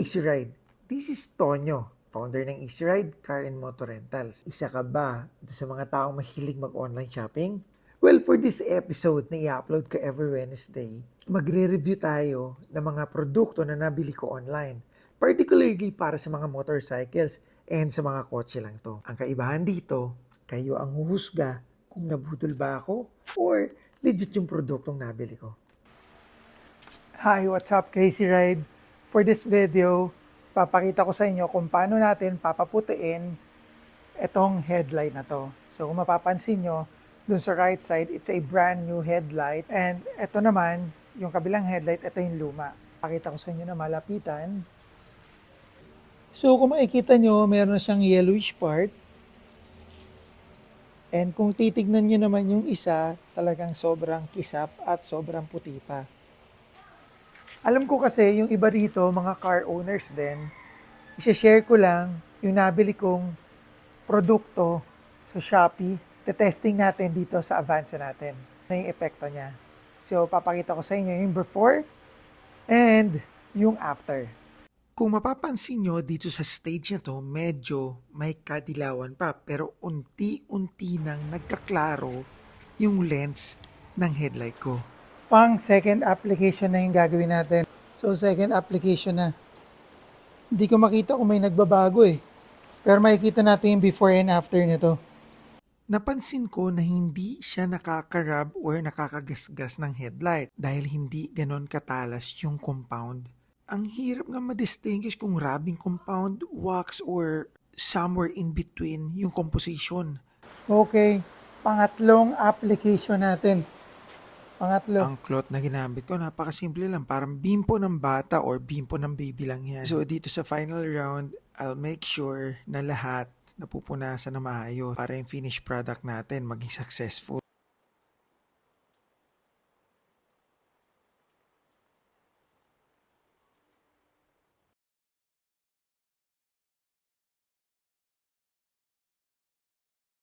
ka-Easy Ride. This is Tonyo, founder ng Easy Ride Car and Motor Rentals. Isa ka ba sa mga taong mahilig mag-online shopping? Well, for this episode na i-upload ko every Wednesday, magre-review tayo ng mga produkto na nabili ko online. Particularly para sa mga motorcycles and sa mga kotse lang to. Ang kaibahan dito, kayo ang huhusga kung nabudol ba ako or legit yung produktong nabili ko. Hi, what's up Casey Ride? For this video, papakita ko sa inyo kung paano natin papaputiin itong headlight na to. So kung mapapansin nyo, dun sa right side, it's a brand new headlight. And ito naman, yung kabilang headlight, ito yung luma. Pakita ko sa inyo na malapitan. So kung makikita nyo, meron siyang yellowish part. And kung titignan nyo naman yung isa, talagang sobrang kisap at sobrang puti pa. Alam ko kasi yung iba rito, mga car owners din, i-share ko lang yung nabili kong produkto sa Shopee. Te-testing natin dito sa Avanza natin na yung epekto niya. So, papakita ko sa inyo yung before and yung after. Kung mapapansin nyo dito sa stage na to, medyo may kadilawan pa. Pero unti-unti nang nagkaklaro yung lens ng headlight ko. Pang second application na yung gagawin natin. So second application na. Hindi ko makita kung may nagbabago eh. Pero makikita natin yung before and after nito. Napansin ko na hindi siya nakakarab or nakakagasgas ng headlight dahil hindi ganon katalas yung compound. Ang hirap nga ma-distinguish kung rubbing compound, wax, or somewhere in between yung composition. Okay, pangatlong application natin. Pangatlo. Ang cloth na ginamit ko, napakasimple lang. Parang bimpo ng bata or bimpo ng baby lang yan. So dito sa final round, I'll make sure na lahat napupunasan na maayos para yung finished product natin maging successful.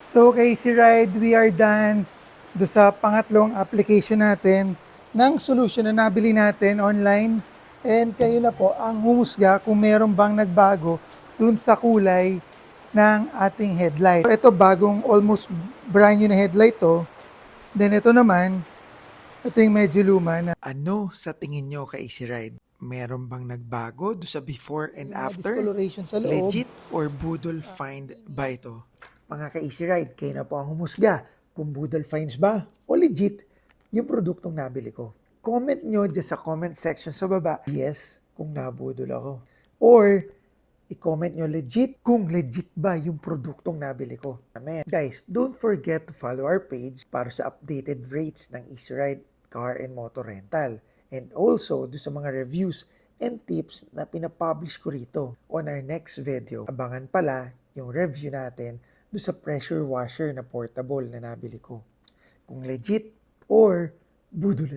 So, Casey Ride, we are done do sa pangatlong application natin ng solution na nabili natin online. And kayo na po ang humusga kung meron bang nagbago dun sa kulay ng ating headlight. So, ito bagong almost brand new na headlight to. Then ito naman, ito yung medyo luma na. Ano sa tingin nyo kay Easy Ride? Meron bang nagbago do sa before and mga after? discoloration sa loob. Legit or budol find ba ito? Mga ka-easy ride, kayo na po ang humusga kung budol finds ba o legit yung produktong nabili ko. Comment nyo dyan sa comment section sa baba, yes, kung nabudol ako. Or, i-comment nyo legit kung legit ba yung produktong nabili ko. Amen. Guys, don't forget to follow our page para sa updated rates ng Easy Car and Motor Rental. And also, do sa mga reviews and tips na pinapublish ko rito on our next video. Abangan pala yung review natin do sa pressure washer na portable na nabili ko. Kung legit or budol